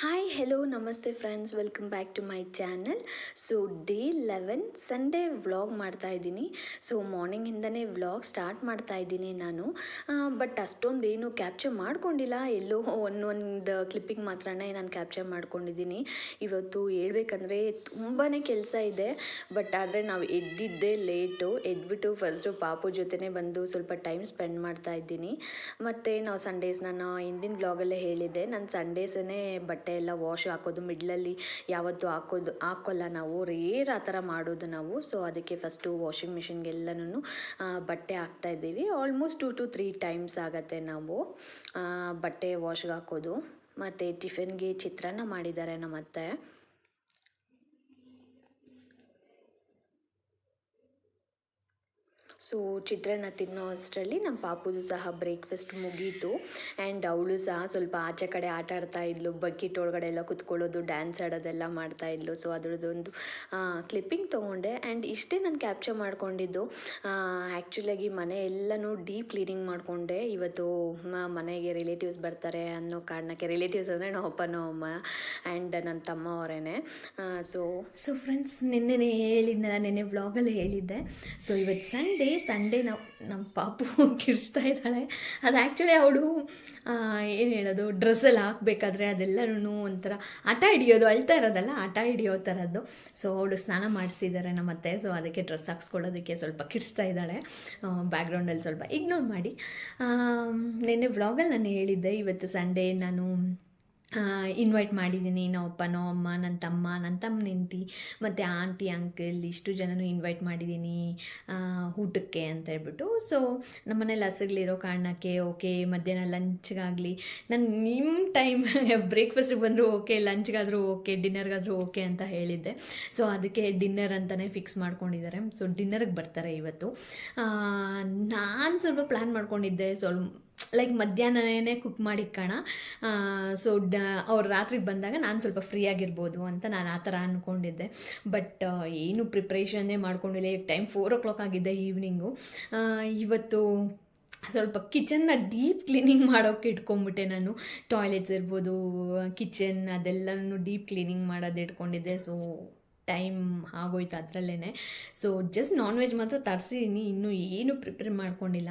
Hi hello ನಮಸ್ತೆ friends welcome back to my channel so day eleven Sunday vlog ಮಾಡ್ತಾ ಇದ್ದೀನಿ. So ಮಾರ್ನಿಂಗಿಂದನೇ vlog start ಮಾಡ್ತಾ ಇದ್ದೀನಿ ನಾನು. ಬಟ್ ಅಷ್ಟೊಂದು ಏನು ಕ್ಯಾಪ್ಚರ್ ಮಾಡ್ಕೊಂಡಿಲ್ಲ. ಎಲ್ಲೋ ಒಂದು ಕ್ಲಿಪ್ಪಿಂಗ್ ಮಾತ್ರನೇ ನಾನು ಕ್ಯಾಪ್ಚರ್ ಮಾಡ್ಕೊಂಡಿದ್ದೀನಿ. ಇವತ್ತು ಹೇಳ್ಬೇಕಂದ್ರೆ ತುಂಬಾ ಕೆಲಸ ಇದೆ. ಬಟ್ ಆದರೆ ನಾವು ಎದ್ದಿದ್ದೇ ಲೇಟು ಎದ್ಬಿಟ್ಟು ಫಸ್ಟು ಪಾಪು ಜೊತೆನೇ ಬಂದು ಸ್ವಲ್ಪ ಟೈಮ್ ಸ್ಪೆಂಡ್ ಮಾಡ್ತಾ ಇದ್ದೀನಿ. ಮತ್ತು ನಾವು ಸಂಡೇಸ್ ನಾನು ಹಿಂದಿನ ವ್ಲಾಗಲ್ಲೇ ಹೇಳಿದ್ದೆ. ನಾನು ಸಂಡೇಸೇ ಬಟ್ಟೆ ಎಲ್ಲ ವಾಶ್ ಹಾಕೋದು ಮಿಡ್ಲಲ್ಲಿ ಯಾವತ್ತೂ ಹಾಕೋದು, ಹಾಕೋಲ್ಲ ನಾವು. ರೇರ್ ಆ ಥರ ಮಾಡೋದು ನಾವು. ಸೊ ಅದಕ್ಕೆ ಫಸ್ಟು ವಾಷಿಂಗ್ ಮಿಷಿನ್ಗೆಲ್ಲನೂ ಬಟ್ಟೆ ಹಾಕ್ತಾ ಇದ್ದೀವಿ. Almost two two three times ಆಗುತ್ತೆ ನಾವು ಬಟ್ಟೆ ವಾಶ್ಗೆ ಹಾಕೋದು. ಮತ್ತು ಟಿಫಿನ್ಗೆ ಚಿತ್ರಾನ್ನ ಮಾಡಿದ್ದಾರೆ ನಮ್ಮ ಅತ್ತೆ ಸೊ, ಚಿತ್ರಾನ್ನ ತಿನ್ನೋ ಅಷ್ಟರಲ್ಲಿ ನಮ್ಮ ಪಾಪುದು ಸಹ ಬ್ರೇಕ್ಫಾಸ್ಟ್ ಮುಗೀತು. ಆ್ಯಂಡ್ ಅವಳು ಸಹ ಸ್ವಲ್ಪ ಆಚೆ ಕಡೆ ಆಟ ಆಡ್ತಾ ಇದ್ಲು. ಬಕೆಟ್ ಒಳಗಡೆ ಎಲ್ಲ ಕುತ್ಕೊಳ್ಳೋದು ಡ್ಯಾನ್ಸ್ ಆಡೋದೆಲ್ಲ ಮಾಡ್ತಾ ಇದ್ಲು. ಸೊ ಅದ್ರದ್ದೊಂದು ಕ್ಲಿಪ್ಪಿಂಗ್ ತೊಗೊಂಡೆ. ಆ್ಯಂಡ್ ಇಷ್ಟೇ ನಾನು ಕ್ಯಾಪ್ಚರ್ ಮಾಡ್ಕೊಂಡಿದ್ದು. ಆ್ಯಕ್ಚುಲಾಗಿ ಮನೆ ಎಲ್ಲನೂ ಡೀಪ್ ಕ್ಲೀನಿಂಗ್ ಮಾಡಿಕೊಂಡೆ. ಇವತ್ತು ಮನೆಗೆ ರಿಲೇಟಿವ್ಸ್ ಬರ್ತಾರೆ ಅನ್ನೋ ಕಾರಣಕ್ಕೆ. ರಿಲೇಟಿವ್ಸ್ ಅಂದರೆ ನಮ್ಮ ಅಪ್ಪ ನಮ್ಮ ಅಮ್ಮ ಆ್ಯಂಡ್ ನನ್ನ ತಮ್ಮ ಅವರೇನೆ. ಸೊ ಸೊ ಫ್ರೆಂಡ್ಸ್ ನಿನ್ನೆನೆ ಹೇಳಿದ್ದೆ ನಾನು ನಿನ್ನೆ ಬ್ಲಾಗಲ್ಲಿ ಹೇಳಿದ್ದೆ. ಸೊ ಇವತ್ತು ಸಂಡೇ ಸಂಡೇ ನಾವು ನಮ್ಮ ಪಾಪು ಕಿರ್ಚ್ತಾ ಇದ್ದಾಳೆ. ಅದು ಆ್ಯಕ್ಚುಲಿ ಅವಳು ಏನು ಹೇಳೋದು ಡ್ರೆಸ್ಸಲ್ಲಿ ಹಾಕಬೇಕಾದ್ರೆ ಅದೆಲ್ಲರೂ ಒಂಥರ ಆಟ ಹಿಡಿಯೋದು, ಅಳ್ತಾ ಇರೋದಲ್ಲ ಆಟ ಹಿಡಿಯೋ ಥರದ್ದು ಸೊ ಅವಳು ಸ್ನಾನ ಮಾಡಿಸಿದ್ದಾರೆ ನಮ್ಮ ಅತ್ತೆ. ಸೊ ಅದಕ್ಕೆ ಡ್ರೆಸ್ ಹಾಕ್ಸ್ಕೊಳ್ಳೋದಕ್ಕೆ ಸ್ವಲ್ಪ ಕಿರ್ಚ್ತಾ ಇದ್ದಾಳೆ. ಬ್ಯಾಕ್ಗ್ರೌಂಡಲ್ಲಿ ಸ್ವಲ್ಪ ಇಗ್ನೋರ್ ಮಾಡಿ. ನಿನ್ನೆ ವ್ಲಾಗಲ್ಲಿ ನಾನು ಹೇಳಿದ್ದೆ, ಇವತ್ತು ಸಂಡೇ ನಾನು ಇನ್ವೈಟ್ ಮಾಡಿದ್ದೀನಿ. ನಮ್ಮ ಅಪ್ಪ ನಮ್ಮ ಅಮ್ಮ, ನನ್ನ ತಮ್ಮ ನನ್ನ ತಮ್ಮ ಹೆಂಡ್ತಿ, ಮತ್ತು ಆಂಟಿ ಅಂಕಲ್ ಇಷ್ಟು ಜನನೂ ಇನ್ವೈಟ್ ಮಾಡಿದ್ದೀನಿ ಊಟಕ್ಕೆ ಅಂತ ಹೇಳ್ಬಿಟ್ಟು. ಸೊ ನಮ್ಮನೇಲಿ ಹಸುಗಳಿರೋ ಕಾರಣಕ್ಕೆ ಓಕೆ ಮಧ್ಯಾಹ್ನ ಲಂಚ್ಗಾಗಲಿ ನಾನು ನಿಮ್ಮ ಟೈಮ್ ಬ್ರೇಕ್ಫಾಸ್ಟಿಗೆ ಬಂದರೂ ಓಕೆ ಲಂಚ್ಗಾದರೂ ಓಕೆ ಡಿನ್ನರ್ಗಾದರೂ ಓಕೆ ಅಂತ ಹೇಳಿದ್ದೆ. ಸೊ ಅದಕ್ಕೆ ಡಿನ್ನರ್ ಅಂತಲೇ ಫಿಕ್ಸ್ ಮಾಡ್ಕೊಂಡಿದ್ದಾರೆ. ಸೊ ಡಿನ್ನರ್ಗೆ ಬರ್ತಾರೆ ಇವತ್ತು. ನಾನು ಸ್ವಲ್ಪ ಪ್ಲ್ಯಾನ್ ಮಾಡ್ಕೊಂಡಿದ್ದೆ. ಸ್ವಲ್ಪ ಲೈಕ್ ಮಧ್ಯಾಹ್ನನೇ ಕುಕ್ ಮಾಡಿ ಇಕ್ಕೋಣ ಸೊ ಡ, ಅವ್ರು ರಾತ್ರಿಗೆ ಬಂದಾಗ ನಾನು ಸ್ವಲ್ಪ ಫ್ರೀ ಆಗಿರ್ಬೋದು ಅಂತ ನಾನು ಆ ಥರ ಅಂದ್ಕೊಂಡಿದ್ದೆ ಬಟ್ ಏನು ಪ್ರಿಪ್ರೇಷನ್ನೇ ಮಾಡ್ಕೊಂಡಿಲ್ಲ. ಈಗ ಟೈಮ್ ಫೋರ್ ಓ ಕ್ಲಾಕ್ ಆಗಿದ್ದೆ ಈವ್ನಿಂಗು ಇವತ್ತು ಸ್ವಲ್ಪ ಕಿಚನ್ನ ಡೀಪ್ ಕ್ಲೀನಿಂಗ್ ಮಾಡೋಕ್ಕೆ ಇಟ್ಕೊಂಡ್ಬಿಟ್ಟೆ ನಾನು. ಟಾಯ್ಲೆಟ್ಸ್ ಇರ್ಬೋದು ಕಿಚನ್ ಅದೆಲ್ಲನೂ ಡೀಪ್ ಕ್ಲೀನಿಂಗ್ ಮಾಡೋದು ಇಟ್ಕೊಂಡಿದ್ದೆ. ಸೊ ಟೈಮ್ ಆಗೋಯ್ತು ಅದರಲ್ಲೇ ಸೊ ಜಸ್ಟ್ ನಾನ್ ವೆಜ್ ಮಾತ್ರ ತರಿಸಿದ್ದೀನಿ ಇನ್ನೂ ಏನು ಪ್ರಿಪೇರ್ ಮಾಡ್ಕೊಂಡಿಲ್ಲ.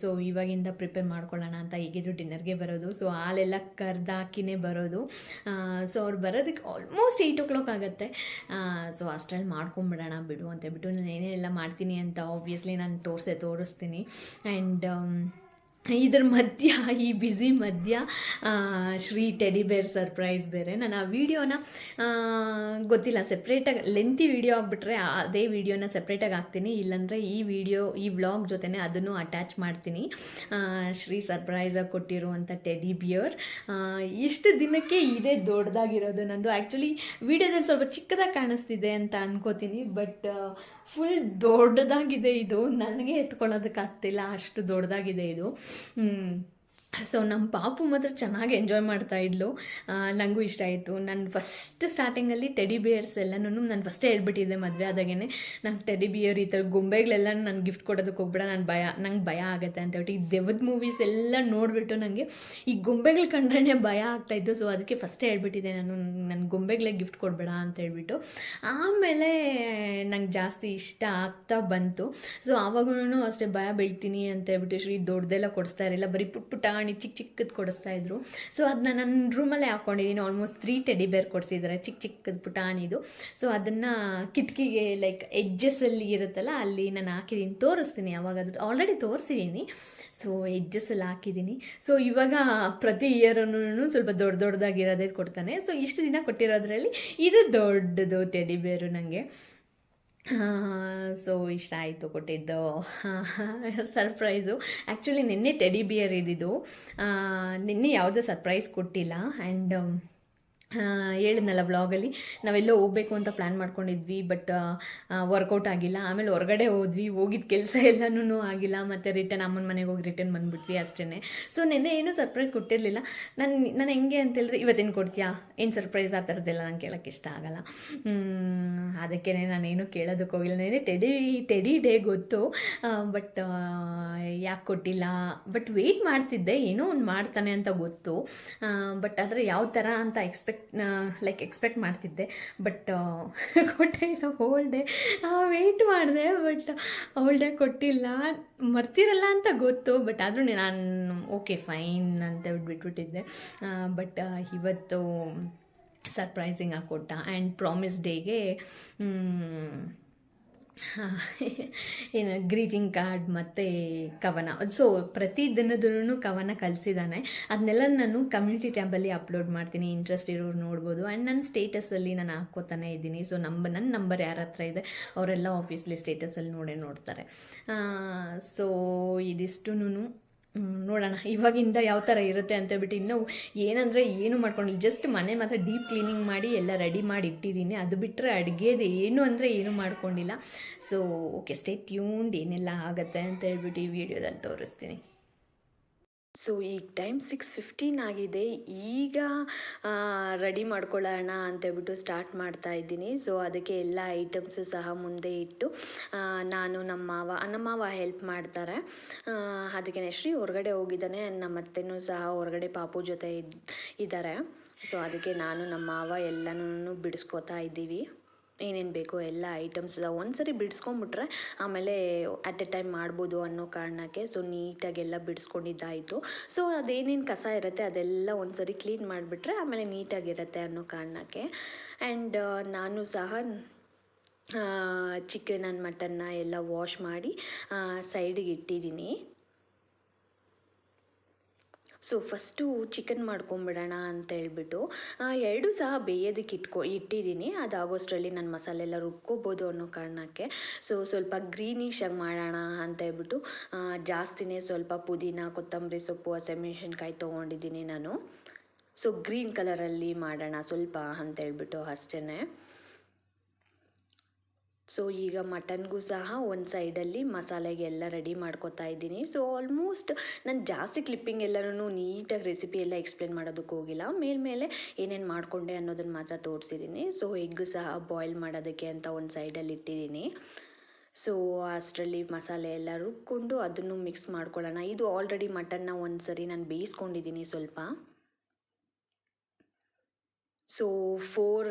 ಸೊ ಇವಾಗಿಂದ ಪ್ರಿಪೇರ್ ಮಾಡ್ಕೊಳ್ಳೋಣ ಅಂತ ಈಗಿದ್ರು ಡಿನ್ನರ್ಗೆ ಬರೋದು. ಸೊ ಹಾಲೆಲ್ಲ ಕರ್ದಾಕಿನೇ ಬರೋದು. ಸೊ ಅವ್ರು ಬರೋದಕ್ಕೆ ಆಲ್ಮೋಸ್ಟ್ ಏಯ್ಟ್ ಓ ಕ್ಲಾಕ್ ಆಗುತ್ತೆ ಸೊ ಅಷ್ಟರಲ್ಲಿ ಮಾಡ್ಕೊಂಬಿಡೋಣ ಬಿಡು ಅಂತ ಬಿಟ್ಟು ನಾನು ಏನೇನೆಲ್ಲ ಮಾಡ್ತೀನಿ ಅಂತ ಆಬ್ವಿಯಸ್ಲಿ ನಾನು ತೋರಿಸೆ, ತೋರಿಸ್ತೀನಿ. ಆ್ಯಂಡ್ ಇದ್ರ ಮಧ್ಯ, ಈ ಬ್ಯುಸಿ ಮಧ್ಯ ಶ್ರೀ ಟೆಡಿ ಬೇರ್ ಸರ್ಪ್ರೈಸ್ ಬೇರೆ. ನಾನು ಆ ವಿಡಿಯೋನ ಗೊತ್ತಿಲ್ಲ ಸೆಪ್ರೇಟಾಗಿ ಲೆಂತಿ ವಿಡಿಯೋ ಆಗಿಬಿಟ್ರೆ ಅದೇ ವಿಡಿಯೋನ ಸೆಪ್ರೇಟಾಗಿ ಹಾಕ್ತೀನಿ. ಇಲ್ಲಾಂದರೆ ಈ ವಿಡಿಯೋ ಈ ವ್ಲಾಗ್ ಜೊತೆನೇ ಅದನ್ನು ಅಟ್ಯಾಚ್ ಮಾಡ್ತೀನಿ. ಶ್ರೀ ಸರ್ಪ್ರೈಸಾಗಿ ಕೊಟ್ಟಿರುವಂಥ ಟೆಡಿ ಬಿಯರ್ ಇಷ್ಟು ದಿನಕ್ಕೆ ಇದೇ ದೊಡ್ಡದಾಗಿರೋದು ನಂದು. ಆ್ಯಕ್ಚುಲಿ ವಿಡಿಯೋದಲ್ಲಿ ಸ್ವಲ್ಪ ಚಿಕ್ಕದಾಗಿ ಕಾಣಿಸ್ತಿದೆ ಅಂತ ಅನ್ಕೋತೀನಿ ಬಟ್ ಫುಲ್ ದೊಡ್ಡದಾಗಿದೆ ಇದು. ನನಗೆ ಎತ್ಕೊಳ್ಳೋದಕ್ಕಾಗ್ತಿಲ್ಲ, ಅಷ್ಟು ದೊಡ್ಡದಾಗಿದೆ ಇದು. 嗯。ಸೊ ನಮ್ಮ ಪಾಪು ಮಾತ್ರ ಚೆನ್ನಾಗಿ ಎಂಜಾಯ್ ಮಾಡ್ತಾ ಇದ್ಲು. ನನಗೂ ಇಷ್ಟ ಆಯಿತು. ನಾನು ಫಸ್ಟ್ ಸ್ಟಾರ್ಟಿಂಗಲ್ಲಿ ಟೆಡಿ ಬಿಯರ್ಸ್ ಎಲ್ಲನೂ ನಾನು ಫಸ್ಟೇ ಹೇಳ್ಬಿಟ್ಟಿದ್ದೆ ಮದುವೆ ಆದಾಗೇ ನಂಗೆ ಟೆಡಿ ಬಿಯರ್ ಈ ಥರ ಗೊಂಬೆಗಳೆಲ್ಲ ನಾನು ಗಿಫ್ಟ್ ಕೊಡೋದಕ್ಕೆ ಹೋಗ್ಬೇಡ, ನಾನು ಭಯ, ನಂಗೆ ಭಯ ಆಗುತ್ತೆ ಅಂತ ಹೇಳ್ಬಿಟ್ಟು ಈ ದೆವ್ವದ ಮೂವೀಸ್ ಎಲ್ಲ ನೋಡಿಬಿಟ್ಟು ನನಗೆ ಈ ಗೊಂಬೆಗಳು ಕಂಡ್ರೇ ಭಯ ಆಗ್ತಾಯಿತ್ತು ಸೊ ಅದಕ್ಕೆ ಫಸ್ಟೇ ಹೇಳ್ಬಿಟ್ಟಿದ್ದೆ ನಾನು ನನ್ನ ಗೊಂಬೆಗಳೇ ಗಿಫ್ಟ್ ಕೊಡಬೇಡ ಅಂತ ಹೇಳ್ಬಿಟ್ಟು. ಆಮೇಲೆ ನಂಗೆ ಜಾಸ್ತಿ ಇಷ್ಟ ಆಗ್ತಾ ಬಂತು. ಸೊ ಆವಾಗೂ ಅಷ್ಟೇ ಭಯ ಬೀಳ್ತೀನಿ ಅಂತ ಹೇಳ್ಬಿಟ್ಟು ಶ್ರೀ ದೊಡ್ಡದೆಲ್ಲ ಕೊಡಿಸ್ತಾ ಇರಲಿಲ್ಲ. ಬರೀ ಪುಟ್ ಪುಟಾಣಿ ಚಿಕ್ಕ ಚಿಕ್ಕದು ಕೊಡಿಸ್ತಾ ಇದ್ರು. ಸೊ ಅದನ್ನ ನನ್ನ ರೂಮಲ್ಲೇ ಹಾಕೊಂಡಿದ್ದೀನಿ ಆಲ್ಮೋಸ್ಟ್ ತ್ರೀ ಟೆಡಿ ಬೇರ್ ಕೊಡಿಸಿದ್ದಾರೆ ಚಿಕ್ಕ ಚಿಕ್ಕದು ಪುಟಾಣಿದು ಸೊ ಅದನ್ನ ಕಿಟಕಿಗೆ ಲೈಕ್ ಎಡ್ಜಸ್ಸಲ್ಲಿ ಇರುತ್ತಲ್ಲ, ಅಲ್ಲಿ ನಾನು ಹಾಕಿದ್ದೀನಿ ತೋರಿಸ್ತೀನಿ ಅವಾಗ ಅದು ಆಲ್ರೆಡಿ ತೋರಿಸಿದ್ದೀನಿ ಸೊ ಎಡ್ಜಸ್ಸಲ್ಲಿ ಹಾಕಿದ್ದೀನಿ ಸೊ ಇವಾಗ ಪ್ರತಿ ಇಯರನ್ನು ಸ್ವಲ್ಪ ದೊಡ್ಡ ದೊಡ್ಡದಾಗಿರೋದೇ ಕೊಡ್ತಾನೆ. ಸೊ ಇಷ್ಟು ದಿನ ಕೊಟ್ಟಿರೋದ್ರಲ್ಲಿ ಇದು ದೊಡ್ಡದು ಟೆಡಿ ಬೇರು ನನಗೆ ಸೊ ಇಷ್ಟ ಆಯಿತು ಕೊಟ್ಟಿದ್ದು. ಸರ್ಪ್ರೈಸು ಆ್ಯಕ್ಚುಲಿ ನಿನ್ನೆ ಟೆಡಿ ಬಿಯರ್ ಇದ್ದಿದ್ದು. ನಿನ್ನೆ ಯಾವುದೇ ಸರ್ಪ್ರೈಸ್ ಕೊಟ್ಟಿಲ್ಲ. ಆ್ಯಂಡ್ ಹೇಳಿದ್ನಲ್ಲ ವ್ಲಾಗಲ್ಲಿ ನಾವೆಲ್ಲೋ ಹೋಗಬೇಕು ಅಂತ ಪ್ಲ್ಯಾನ್ ಮಾಡ್ಕೊಂಡಿದ್ವಿ ಬಟ್ ವರ್ಕೌಟ್ ಆಗಿಲ್ಲ. ಆಮೇಲೆ ಹೊರಗಡೆ ಹೋದ್ವಿ ಹೋಗಿದ್ದ ಕೆಲಸ ಎಲ್ಲನೂ ಆಗಿಲ್ಲ, ಮತ್ತು ರಿಟರ್ನ್ ಅಮ್ಮನ ಮನೆಗೆ ಹೋಗಿ ರಿಟರ್ನ್ ಬಂದುಬಿಟ್ವಿ ಅಷ್ಟೇ ಸೊ ನೆನ್ನೆ ಏನೂ ಸರ್ಪ್ರೈಸ್ ಕೊಟ್ಟಿರಲಿಲ್ಲ. ನಾನು ನಾನು ಹೆಂಗೆ ಅಂತೇಳಿದ್ರೆ ಇವತ್ತೇನು ಕೊಡ್ತೀಯಾ? ಏನು ಸರ್ಪ್ರೈಸ್ ಆ ಥರದ್ದೆಲ್ಲ ನಂಗೆ ಕೇಳೋಕ್ಕೆ ಇಷ್ಟ ಆಗಲ್ಲ. ಅದಕ್ಕೇ ನಾನೇನು ಕೇಳೋದಕ್ಕೆ ಹೋಗಿಲ್ಲ. ನೆನೆ ಟೆಡಿ ಟೆಡಿ ಡೇ ಗೊತ್ತು. ಬಟ್ ಯಾಕೆ ಕೊಟ್ಟಿಲ್ಲ? ಬಟ್ ವೆಯ್ಟ್ ಮಾಡ್ತಿದ್ದೆ. ಏನೋ ಒಂದು ಮಾಡ್ತಾನೆ ಅಂತ ಗೊತ್ತು. ಬಟ್ ಆದರೆ ಯಾವ ಥರ ಅಂತ ಎಕ್ಸ್ಪೆಕ್ಟ್ ಲೈಕ್ ಎಕ್ಸ್ಪೆಕ್ಟ್ ಮಾಡ್ತಿದ್ದೆ ಬಟ್ ಕೊಟ್ಟಿಲ್ಲ ಹೋಲ್ ಡೇ ವೆಯ್ಟ್ ಮಾಡಿದೆ ಬಟ್ ಹೋಲ್ ಡೇ ಕೊಟ್ಟಿಲ್ಲ. ಮರ್ತಿರಲ್ಲ ಅಂತ ಗೊತ್ತು ಬಟ್ ಆದರೂ ನಾನು ಓಕೆ ಫೈನ್ ಅಂತ ಬಿಟ್ಬಿಟ್ಟಿದ್ದೆ. ಬಟ್ ಇವತ್ತು ಸರ್ಪ್ರೈಸಿಂಗ್ ಆಗಿ ಕೊಟ್ಟ. ಆ್ಯಂಡ್ ಪ್ರಾಮಿಸ್ ಡೇಗೆ ಏನು ಗ್ರೀಟಿಂಗ್ ಕಾರ್ಡ್ ಮತ್ತು ಕವನ. ಸೊ ಪ್ರತಿ ದಿನದೂ ಕವನ ಕಲಿಸಿದ್ದಾನೆ ಅದನ್ನೆಲ್ಲ ನಾನು ಕಮ್ಯುನಿಟಿ ಟ್ಯಾಬಲ್ಲಿ ಅಪ್ಲೋಡ್ ಮಾಡ್ತೀನಿ. ಇಂಟ್ರೆಸ್ಟ್ ಇರೋರು ನೋಡ್ಬೋದು. ಆ್ಯಂಡ್ ನನ್ನ ಸ್ಟೇಟಸಲ್ಲಿ ನಾನು ಹಾಕೋತಾನೆ ಇದ್ದೀನಿ. ಸೊ ನಂಬ ನನ್ನ ನಂಬರ್ ಯಾರ ಹತ್ರ ಇದೆ, ಅವರೆಲ್ಲ ಆಫೀಸ್ಲಿ ಸ್ಟೇಟಸಲ್ಲಿ ನೋಡೇ ನೋಡ್ತಾರೆ. ಸೊ ಇದಿಷ್ಟು ನೋಡೋಣ. ಇವಾಗಿಂದ ಯಾವ ಥರ ಇರುತ್ತೆ ಅಂತ ಬಿಟ್ಟು ಇನ್ನೂ ಏನಂದರೆ ಏನು ಮಾಡ್ಕೊಂಡು ಜಸ್ಟ್ ಮನೆ ಮಾತ್ರ ಡೀಪ್ ಕ್ಲೀನಿಂಗ್ ಮಾಡಿ ಎಲ್ಲ ರೆಡಿ ಮಾಡಿ ಇಟ್ಟಿದ್ದೀನಿ. ಅದು ಬಿಟ್ಟರೆ ಅಡುಗೆದು ಏನು ಅಂದರೆ ಏನು ಮಾಡ್ಕೊಂಡಿಲ್ಲ. ಸೊ ಓಕೆ ಸ್ಟೇ ಟ್ಯೂನ್ಡ್ ಏನೆಲ್ಲ ಆಗುತ್ತೆ ಅಂತ ಹೇಳ್ಬಿಟ್ಟು ಈ ವಿಡಿಯೋದಲ್ಲಿ ತೋರಿಸ್ತೀನಿ. ಸೊ, ಈಗ ಟೈಮ್ ಸಿಕ್ಸ್ ಫಿಫ್ಟೀನ್ ಆಗಿದೆ. ಈಗ ರೆಡಿ ಮಾಡ್ಕೊಳ್ಳೋಣ ಅಂತೇಳ್ಬಿಟ್ಟು ಸ್ಟಾರ್ಟ್ ಮಾಡ್ತಾ ಇದ್ದೀನಿ. ಸೊ, ಅದಕ್ಕೆ ಎಲ್ಲ ಐಟಮ್ಸು ಸಹ ಮುಂದೆ ಇಟ್ಟು ನಾನು ನಮ್ಮ ಮಾವ ನಮ್ಮ ಮಾವ ಹೆಲ್ಪ್ ಮಾಡ್ತಾರೆ. ಅದಕ್ಕೆ ಶ್ರೀ ಹೊರಗಡೆ ಹೋಗಿದ್ದಾನೆ. ನಮ್ಮ ಅತ್ತೆನೂ ಸಹ ಹೊರಗಡೆ ಪಾಪು ಜೊತೆ ಇದ್, ಇದ್ದಾರೆ. ಸೊ, ಅದಕ್ಕೆ ನಾನು ನಮ್ಮ ಮಾವ ಎಲ್ಲನೂ ಬಿಡಿಸ್ಕೋತಾ ಇದ್ದೀವಿ. ಏನೇನು ಬೇಕೋ ಎಲ್ಲ ಐಟಮ್ಸ್ ಒಂದ್ಸರಿ ಬಿಡಿಸ್ಕೊಂಬಿಟ್ರೆ ಆಮೇಲೆ ಅಟ್ ಎ ಟೈಮ್ ಮಾಡ್ಬೋದು ಅನ್ನೋ ಕಾರಣಕ್ಕೆ ಸೊ ನೀಟಾಗೆಲ್ಲ ಬಿಡಿಸ್ಕೊಂಡಿದ್ದಾಯಿತು. ಸೊ ಅದೇನೇನು ಕಸ ಇರುತ್ತೆ ಅದೆಲ್ಲ ಒಂದ್ಸರಿ ಕ್ಲೀನ್ ಮಾಡಿಬಿಟ್ರೆ ಆಮೇಲೆ ನೀಟಾಗಿರುತ್ತೆ ಅನ್ನೋ ಕಾರಣಕ್ಕೆ. ಆ್ಯಂಡ್ ನಾನು ಸಹ ಚಿಕನ್ ಆ್ಯಂಡ್ ಮಟನ್ನ ಎಲ್ಲ ವಾಶ್ ಮಾಡಿ ಸೈಡಿಗೆ ಇಟ್ಟಿದ್ದೀನಿ. ಸೊ ಫಸ್ಟು ಚಿಕನ್ ಮಾಡ್ಕೊಂಬಿಡೋಣ ಅಂತ ಹೇಳ್ಬಿಟ್ಟು ಎರಡೂ ಸಹ ಬೇಯೋದಕ್ಕೆ ಇಟ್ಕೊ, ಇಟ್ಟಿದ್ದೀನಿ. ಅದಾಗೋಷ್ಟರಲ್ಲಿ ನಾನು ಮಸಾಲೆ ಎಲ್ಲ ರುಬ್ಕೋಬೋದು ಅನ್ನೋ ಕಾರಣಕ್ಕೆ. ಸೊ ಸ್ವಲ್ಪ ಗ್ರೀನಿಶಾಗಿ ಮಾಡೋಣ ಅಂತ ಹೇಳ್ಬಿಟ್ಟು ಜಾಸ್ತಿನೇ ಸ್ವಲ್ಪ ಪುದೀನ, ಕೊತ್ತಂಬರಿ ಸೊಪ್ಪು, ಹಸಿಮೆಣ್ಸಿನ್ಕಾಯಿ ತೊಗೊಂಡಿದ್ದೀನಿ ನಾನು. ಸೊ ಗ್ರೀನ್ ಕಲರಲ್ಲಿ ಮಾಡೋಣ ಸ್ವಲ್ಪ ಅಂತ ಹೇಳ್ಬಿಟ್ಟು ಅಷ್ಟೇ ಸೊ ಈಗ ಮಟನ್ಗೂ ಸಹ ಒಂದು ಸೈಡಲ್ಲಿ ಮಸಾಲೆಗೆಲ್ಲ ರೆಡಿ ಮಾಡ್ಕೊತಾ ಇದ್ದೀನಿ. ಸೊ ಆಲ್ಮೋಸ್ಟ್ ನಾನು ಜಾಸ್ತಿ ಕ್ಲಿಪ್ಪಿಂಗ್ ಎಲ್ಲನೂ ನೀಟಾಗಿ ರೆಸಿಪಿ ಎಲ್ಲ ಎಕ್ಸ್ಪ್ಲೇನ್ ಮಾಡೋದಕ್ಕೆ ಹೋಗಿಲ್ಲ. ಮೇಲ್ಮೇಲೆ ಏನೇನು ಮಾಡಿಕೊಂಡೆ ಅನ್ನೋದನ್ನು ಮಾತ್ರ ತೋರಿಸಿದ್ದೀನಿ ಸೊ ಎಗ್ ಸಹ ಬಾಯ್ಲ್ ಮಾಡೋದಕ್ಕೆ ಅಂತ ಒಂದು ಸೈಡಲ್ಲಿ ಇಟ್ಟಿದ್ದೀನಿ ಸೊ ಅಷ್ಟರಲ್ಲಿ ಮಸಾಲೆ ಎಲ್ಲ ರುಬ್ಕೊಂಡು ಅದನ್ನು ಮಿಕ್ಸ್ ಮಾಡ್ಕೊಳ್ಳೋಣ. ಇದು ಆಲ್ರೆಡಿ ಮಟನ್ನ ಒಂದು ಸರಿ ನಾನು ಬೇಯಿಸ್ಕೊಂಡಿದ್ದೀನಿ ಸ್ವಲ್ಪ. ಸೊ ಫೋರ್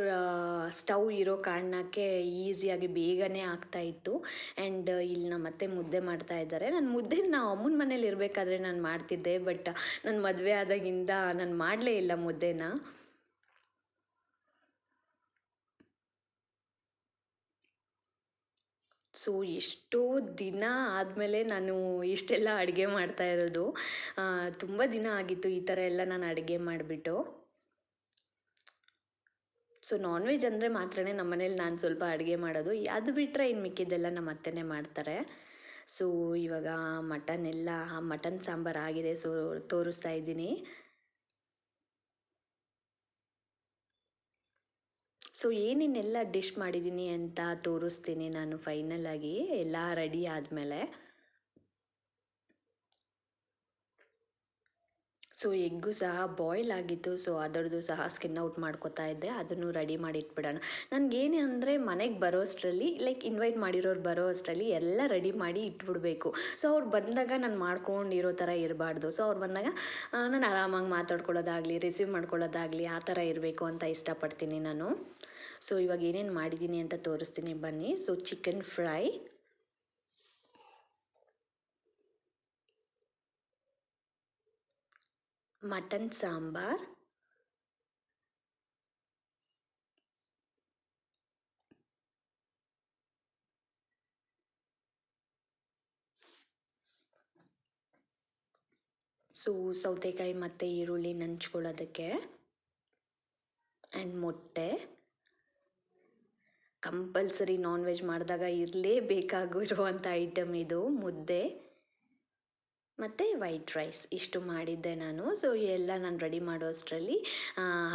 ಸ್ಟವ್ ಇರೋ ಕಾರಣಕ್ಕೆ ಈಸಿಯಾಗಿ ಬೇಗನೆ ಆಗ್ತಾ ಇತ್ತು. ಆ್ಯಂಡ್ ಇಲ್ಲಿ ನಮ್ಮ ಅತ್ತೆ ಮುದ್ದೆ ಮಾಡ್ತಾ ಇದ್ದಾರೆ. ನಾನು ಮುದ್ದೆ ನಾ ಅಮ್ಮನ ಮನೇಲಿ ಇರಬೇಕಾದ್ರೆ ನಾನು ಮಾಡ್ತಿದ್ದೆ ಬಟ್ ನನ್ನ ಮದುವೆ ಆದಾಗಿಂದ ನಾನು ಮಾಡಲೇ ಇಲ್ಲ ಮುದ್ದೆನ. ಸೊ ಎಷ್ಟೋ ದಿನ ಆದಮೇಲೆ ನಾನು ಇಷ್ಟೆಲ್ಲ ಅಡುಗೆ ಮಾಡ್ತಾ ಇರೋದು. ತುಂಬ ದಿನ ಆಗಿತ್ತು ಈ ಥರ ಎಲ್ಲ ನಾನು ಅಡುಗೆ ಮಾಡಿಬಿಟ್ಟು. ಸೊ ನಾನ್ ವೆಜ್ ಅಂದರೆ ನಮ್ಮ ಮನೇಲಿ ನಾನು ಸ್ವಲ್ಪ ಅಡುಗೆ ಮಾಡೋದು. ಅದು ಬಿಟ್ಟರೆ ಇನ್ನು ಮಿಕ್ಕಿದ್ದೆಲ್ಲ ನಮ್ಮ ಅತ್ತೆನೇ ಮಾಡ್ತಾರೆ. ಸೊ ಇವಾಗ ಮಟನ್ ಎಲ್ಲ ಮಟನ್ ಸಾಂಬಾರು ಆಗಿದೆ. ಸೊ ತೋರಿಸ್ತಾ ಇದ್ದೀನಿ. ಸೊ ಏನೇನೆಲ್ಲ ಡಿಶ್ ಮಾಡಿದ್ದೀನಿ ಅಂತ ತೋರಿಸ್ತೀನಿ ನಾನು ಫೈನಲ್ ಆಗಿ. ಎಲ್ಲ ರೆಡಿ ಆದಮೇಲೆ. ಸೊ ಎಗ್ಗು ಸಹ ಬಾಯ್ಲ್ ಆಗಿತ್ತು ಸೊ ಅದರದ್ದು ಸಹ ಸ್ಕಿನ್ ಔಟ್ ಮಾಡ್ಕೋತಾ ಇದ್ದೆ. ಅದನ್ನು ರೆಡಿ ಮಾಡಿ ಇಟ್ಬಿಡೋಣ ನನಗೇನೆ ಅಂದರೆ ಮನೆಗೆ ಬರೋ ಅಷ್ಟರಲ್ಲಿ ಲೈಕ್ ಇನ್ವೈಟ್ ಮಾಡಿರೋರು ಬರೋ ಅಷ್ಟರಲ್ಲಿ ಎಲ್ಲ ರೆಡಿ ಮಾಡಿ ಇಟ್ಬಿಡಬೇಕು. ಸೊ ಅವ್ರು ಬಂದಾಗ ನಾನು ಮಾಡ್ಕೊಂಡಿರೋ ಥರ ಇರಬಾರ್ದು. ಸೊ ಅವ್ರು ಬಂದಾಗ ನಾನು ಆರಾಮಾಗಿ ಮಾತಾಡ್ಕೊಳ್ಳೋದಾಗಲಿ ರಿಸೀವ್ ಮಾಡ್ಕೊಳ್ಳೋದಾಗಲಿ ಆ ಥರ ಇರಬೇಕು ಅಂತ ಇಷ್ಟಪಡ್ತೀನಿ ನಾನು. ಸೊ ಇವಾಗ ಏನೇನು ಮಾಡಿದ್ದೀನಿ ಅಂತ ತೋರಿಸ್ತೀನಿ. ಬನ್ನಿ. So chicken fry mutton sambar. So, ಸೌತೆಕಾಯಿ ಮತ್ತು ಈರುಳ್ಳಿ ನಂಚ್ಕೊಳ್ಳೋದಕ್ಕೆ. ಆ್ಯಂಡ್ ಮೊಟ್ಟೆ. ಕಂಪಲ್ಸರಿ ನಾನ್ ವೆಜ್ ಮಾಡಿದಾಗ ಇರಲೇಬೇಕಾಗಿರುವಂಥ ಐಟಮ್ ಇದು ಮುದ್ದೆ. ಮತ್ತು ವೈಟ್ ರೈಸ್ ಇಷ್ಟು ಮಾಡಿದ್ದೆ ನಾನು. ಸೊ ಎಲ್ಲ ನಾನು ರೆಡಿ ಮಾಡೋ ಅಷ್ಟರಲ್ಲಿ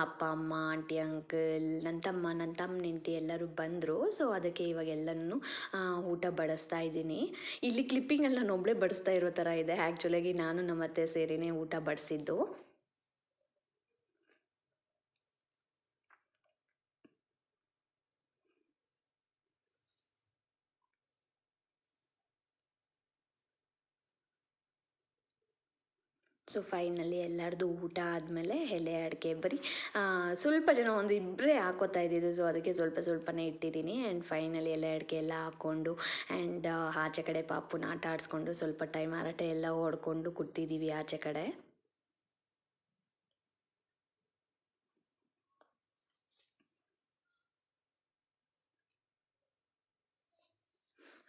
ಅಪ್ಪ, ಅಮ್ಮ ಆಂಟಿ ಅಂಕಲ್ ನನ್ನ ತಮ್ಮ ನನ್ನ ತಮ್ಮ ನಿಂತಿ ಎಲ್ಲರೂ ಬಂದರು. ಸೊ ಅದಕ್ಕೆ ಇವಾಗ ಎಲ್ಲನೂ ಊಟ ಬಡಿಸ್ತಾ ಇದ್ದೀನಿ. ಇಲ್ಲಿ ಕ್ಲಿಪ್ಪಿಂಗಲ್ಲಿ ನಾನು ಒಬ್ಬಳೇ ಬಡಿಸ್ತಾ ಇರೋ ಥರ ಇದೆ. ಆ್ಯಕ್ಚುಲಾಗಿ ನಾನು ನಮ್ಮ ಅತ್ತೆ ಸೇರಿನೇ ಊಟ ಬಡಿಸಿದ್ದು. ಸೊ ಫೈನಲಿ ಎಲ್ಲರದು ಊಟ ಆದಮೇಲೆ ಎಲೆ ಅಡಿಕೆ ಬರೀ ಸ್ವಲ್ಪ ಜನ ಒಂದು ಇಬ್ಬರೇ ಹಾಕೋತಾ ಇದ್ದಿದ್ದು. ಸೊ ಅದಕ್ಕೆ ಸ್ವಲ್ಪ ಸ್ವಲ್ಪನೇ ಇಟ್ಟಿದ್ದೀನಿ. ಆ್ಯಂಡ್ ಫೈನಲಿ ಎಲೆ ಅಡಿಕೆ ಎಲ್ಲ ಹಾಕ್ಕೊಂಡು ಆ್ಯಂಡ್ ಆಚೆ ಕಡೆ ಪಾಪುನ ಆಟ ಆಡಿಸ್ಕೊಂಡು ಸ್ವಲ್ಪ ಟೈಮ್ ಹರಟೆ ಎಲ್ಲ ಹೊಡ್ಕೊಂಡು ಕೂತಿದ್ದೀವಿ ಆಚೆ ಕಡೆ.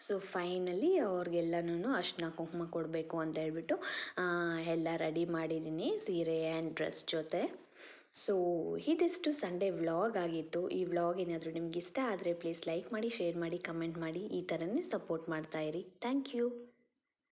ಸೊ ಫೈನಲಿ ಅವ್ರಿಗೆಲ್ಲನೂ ಅರ್ಶಿನ ಕುಂಕುಮ ಕೊಡಬೇಕು ಅಂತ ಹೇಳ್ಬಿಟ್ಟು ಎಲ್ಲ ರೆಡಿ ಮಾಡಿದ್ದೀನಿ, ಸೀರೆ ಆ್ಯಂಡ್ ಡ್ರೆಸ್ ಜೊತೆ. ಸೊ ಇದಿಷ್ಟು ಸಂಡೇ ವ್ಲಾಗ್ ಆಗಿತ್ತು. ಈ ವ್ಲಾಗ್ ಏನಾದರೂ ನಿಮ್ಗೆ ಇಷ್ಟ ಆದರೆ ಪ್ಲೀಸ್ ಲೈಕ್ ಮಾಡಿ ಶೇರ್ ಮಾಡಿ ಕಮೆಂಟ್ ಮಾಡಿ, ಈ ಥರನೇ ಸಪೋರ್ಟ್ ಮಾಡ್ತಾಯಿರಿ ಥ್ಯಾಂಕ್ ಯು